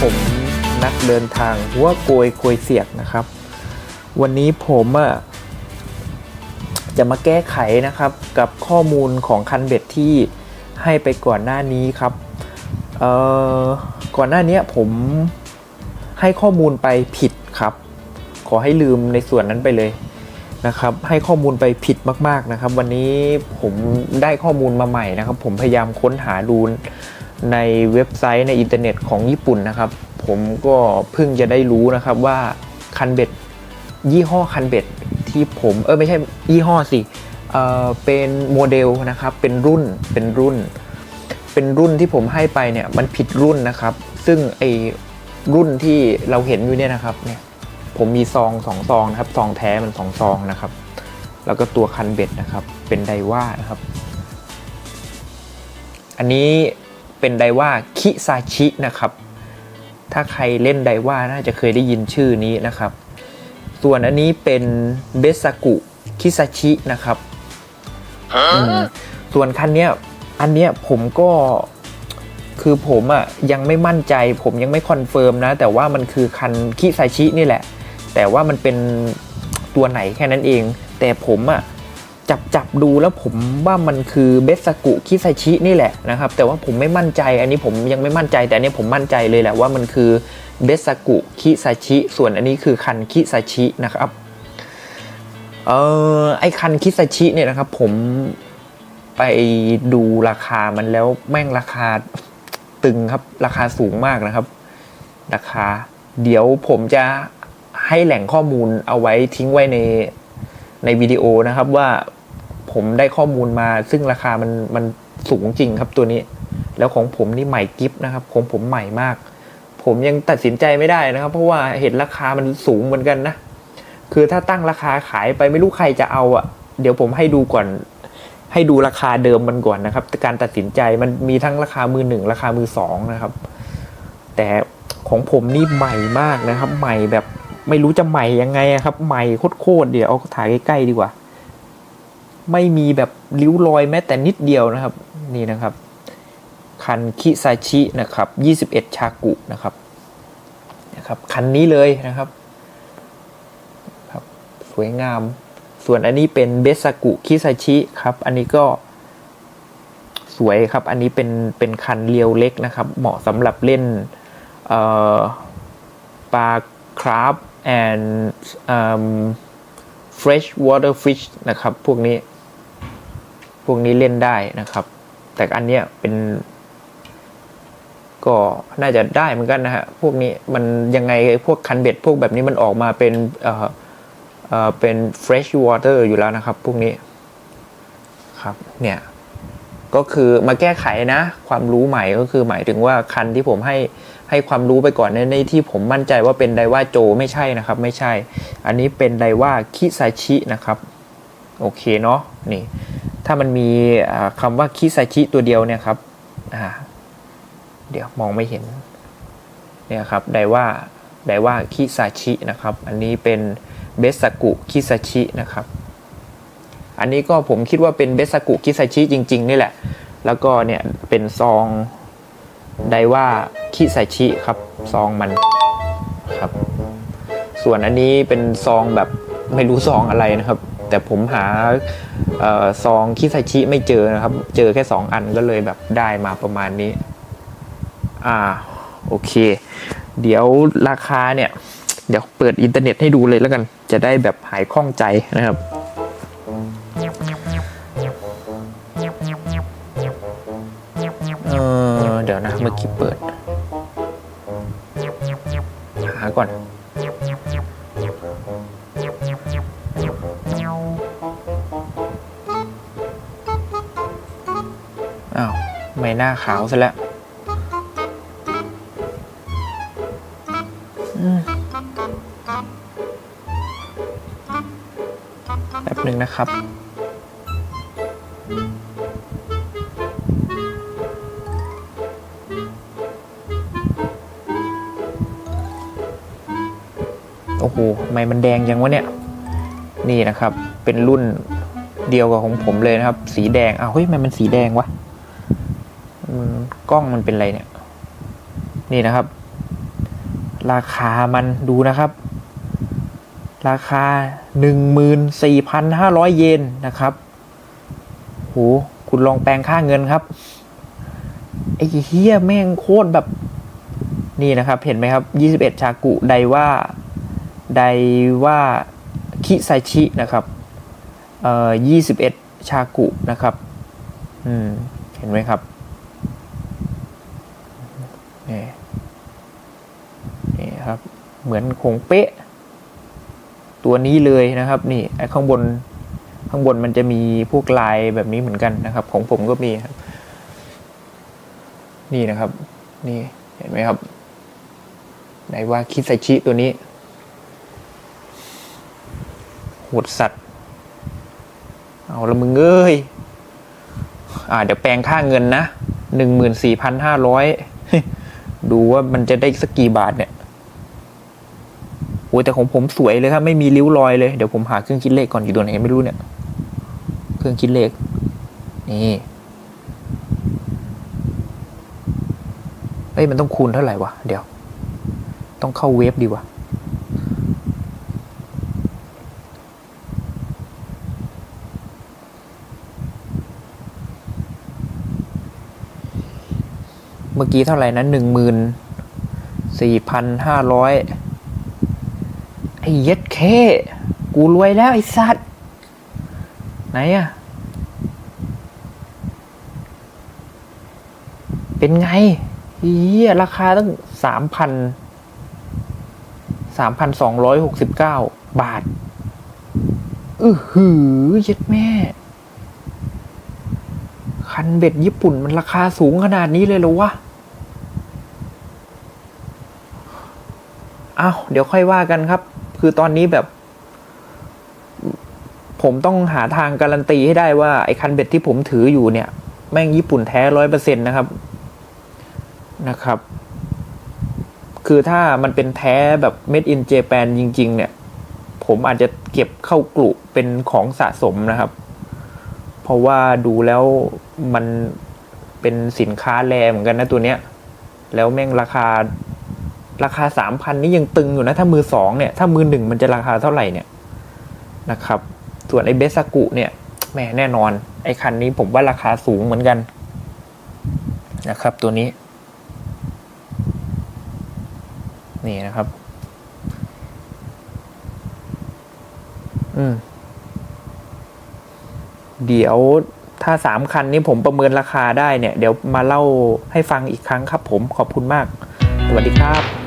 ผมนักเดินทางหัวโกยโกยเสียกนะครับ วันนี้ผมอะจะมาแก้ไขนะครับกับข้อมูลของคันเบ็ดที่ให้ไปก่อนหน้านี้ครับเอ่อก่อนหน้านี้ผมให้ข้อมูลไปผิดครับ ขอให้ลืมในส่วนนั้นไปเลยนะครับ ให้ข้อมูลไปผิดมาก ๆนะครับ วันนี้ผมได้ข้อมูลมาใหม่นะครับ ผมพยายามค้นหาดู ในเว็บไซต์ในอินเทอร์เน็ตของญี่ปุ่นนะครับ ผมก็เพิ่งจะได้รู้นะครับว่าคันเบ็ดยี่ห้อคันเบ็ดที่ผมเออไม่ใช่ยี่ห้อสิเออเป็นโมเดลนะครับเป็นรุ่นเป็นรุ่น เป็นรุ่นที่ผมให้ไปเนี่ยมันผิดรุ่นนะครับ ซึ่งไอรุ่นที่เราเห็นอยู่เนี่ยนะครับเนี่ยผมมีซองสองซองนะครับซองแท้มันสองซองนะครับ แล้วก็ตัวคันเบ็ดนะครับเป็นไดว่านะครับ อันนี้ เป็นไดว่าคิซาชินะครับ ถ้าใครเล่นไดว่าน่าจะเคยได้ยินชื่อนี้นะครับ ส่วนอันนี้เป็นเบสกุคิซาชินะครับอืมส่วนคันเนี้ยอันเนี้ยผมก็คือผมอะ่ะยังไม่มั่นใจ ผมยังไม่คอนเฟิร์มนะ แต่ว่ามันคือคันคิซาชินี่แหละ แต่ว่ามันเป็นตัวไหนแค่นั้นเอง แต่ผมอะ่ะ จับจับดูแล้วผมว่ามันคือเบสกุคิซาชินี่แหละนะครับแต่ว่าผมไม่มั่นใจอันนี้ผมยังไม่มั่นใจแต่อันนี้ผมมั่นใจเลยแหละว่ามันคือเบสกุคิซาชิส่วนอันนี้คือคันคิซาชินะครับเออไอคันคิซาชิเนี่ยนะครับ ผมไปดูราคามันแล้วแม่งราคาตึงครับราคาสูงมากนะครับ ราคา เดี๋ยวผมจะให้แหล่งข้อมูลเอาไว้ทิ้งไว้ในในวิดีโอนะครับว่า ผมได้ข้อมูลมา ซึ่งราคามันมันสูงจริงครับตัวนี้ แล้วของผมนี่ใหม่กิฟนะครับของผมใหม่มาก ผมยังตัดสินใจไม่ได้นะครับ เพราะว่าเห็นราคามันสูงเหมือนกันนะคือถ้าตั้งราคาขายไปไม่รู้ใครจะเอาอะ เดี๋ยวผมให้ดูก่อน ให้ดูราคาเดิมมันก่อนนะครับ การตัดสินใจมันมีทั้งราคามือหนึ่งราคามือสองนะครับ แต่ของผมนี่ใหม่มากนะครับ ใหม่แบบไม่รู้จะใหม่ยังไงครับ ใหม่โคตรๆเดี๋ยวเอาถ่ายใกล้ๆดีกว่า ไม่มีแบบริ้วรอยแม้แต่นิดเดียวนะครับ นี่นะครับ คันคิซาชินะครับ 21 ชากุนะครับนะครับ คันนี้เลยนะครับครับ สวยงาม ส่วนอันนี้เป็นเบสกุคิซาชิครับ อันนี้ก็สวยครับ อันนี้เป็นเป็นคันเรียวเล็กนะครับ เหมาะสำหรับเล่นปลาคราฟ and fresh water fish นะครับ พวกนี้ พวกนี้เล่นได้นะครับ แต่อันเนี้ยเป็น ก็น่าจะได้เหมือนกันนะฮะ พวกนี้มันยังไงพวกคันเบ็ดพวกแบบนี้มันออกมาเป็นเอ่อเอ่อเป็น fresh water อยู่แล้วนะครับ พวกนี้ ครับ เนี่ย ก็คือมาแก้ไขนะ ความรู้ใหม่ก็คือหมายถึงว่าคันที่ผมให้ ให้ความรู้ไปก่อนในในที่ผมมั่นใจว่าเป็นไดว่าโจไม่ใช่นะครับ ไม่ใช่ อันนี้เป็นไดว่าคิซาชินะครับ โอเคเนาะนี่ ถ้ามันมีอ่าคำว่าคิซาชิตัวเดียวเนี่ยครับเดี๋ยวมองไม่เห็นเนี่ยครับไดว่าไดว่าคิซาชินะครับ อันนี้เป็นเบสกุคิซาชินะครับ อันนี้ก็ผมคิดว่าเป็นเบสกุคิซาชิจริง ๆ นี่แหละ แล้วก็เนี่ยเป็นซอง ไดว่าคิซาชิครับซองมันครับ ส่วนอันนี้เป็นซองแบบไม่รู้ซองอะไรนะครับ แต่ผมหาออซองคิซาชิไม่เจอนะครับ เจอแค่ 2 อันก็เลยแบบได้มาประมาณนี้ อ่าโอเค เดี๋ยวราคาเนี่ย เดี๋ยวเปิดอินเทอร์เน็ตให้ดูเลยแล้วกัน จะได้แบบหายข้องใจนะครับ เมื่อกี้เปิด หาก่อน อ้าว ไม่หน้าขาวซะแล้วแป๊บหนึ่งนะครับ โอ้โหทำไมมันแดงยังวะเนี่ย นี่นะครับ เป็นรุ่นเดียวกับของผมเลยนะครับ สีแดงอ้าวเฮ้ยทำไมมันสีแดงวะมันกล้องมันเป็นอะไรเนี่ย นี่นะครับ ราคามันดูนะครับ ราคา 14,500 เยนนะครับโหคุณลองแปลงค่าเงินครับ ไอ้เฮียแม่งโคตรแบบ นี่นะครับ เห็นไหมครับ 21 ชากุไดว่า ไดว่าคิไซชินะครับเอ่อ21 ชากุนะครับอืมเห็นไหมครับนี่นี่ครับ เหมือนคงเป๊ะ ตัวนี้เลยนะครับนี่ไอ้ข้างบนข้างบนมันจะมีพวกลายแบบนี้เหมือนกันนะครับ ของผมก็มีครับ นี่นะครับ นี่เห็นไหมครับไหนว่าคิไซชิตัวนี้ โหดสัตว์ เอาละมึงเอ้ย อ่า เดี๋ยวแปลงค่าเงินนะหนึ่งหมื่นสี่พันห้าร้อยดูว่ามันจะได้สักกี่บาทเนี่ยโอ้ยแต่ของผมสวยเลยครับ ไม่มีริ้วรอยเลย เดี๋ยวผมหาเครื่องคิดเลขก่อนอยู่ตัวไหนไม่รู้เนี่ย เครื่องคิดเลข นี่เอ้ยมันต้องคูณเท่าไหร่วะ เดี๋ยว ต้องเข้าเวฟดีวะ มื่อกี้เท่าไหร่นะหนึ่งหมื่นสี่พันห้าร้อยไอ้เย็ดเค กูรวยแล้วไอ้สัตว์ ไหนอะเป็นไงเฮียราคาตั้งสามพันสามพันสองร้อยหกสิบเก้าบาท อือหือเย็ดแม่ คันเบ็ดญี่ปุ่นมันราคาสูงขนาดนี้เลยเหรอวะ อ้าวเดี๋ยวค่อยว่ากันครับ คือตอนนี้แบบ ผมต้องหาทางการันตีให้ได้ว่าไอ้คันเบ็ดที่ผมถืออยู่เนี่ย แม่งญี่ปุ่นแท้ร้อยเปอร์เซ็นต์นะครับนะครับ คือถ้ามันเป็นแท้แบบ made in Japan จริง ๆ เนี่ย ผมอาจจะเก็บเข้ากลุ่เป็นของสะสมนะครับ เพราะว่าดูแล้วมันเป็นสินค้าแรเหมือนกันนะตัวเนี้ย แล้วแม่งราคา ราคาสามพันนี่ยังตึงอยู่นะ ถ้ามือสองเนี่ย ถ้ามือหนึ่งมันจะราคาเท่าไหร่เนี่ยนะครับ ส่วนไอ้เบสากุเนี่ยแหมแน่นอน ไอ้คันนี้ผมว่าราคาสูงเหมือนกันนะครับ ตัวนี้ นี่นะครับ อืม เดี๋ยวถ้าสามคันนี้ผมประเมินราคาได้เนี่ย เดี๋ยวมาเล่าให้ฟังอีกครั้งครับผมขอบคุณมาก สวัสดีครับ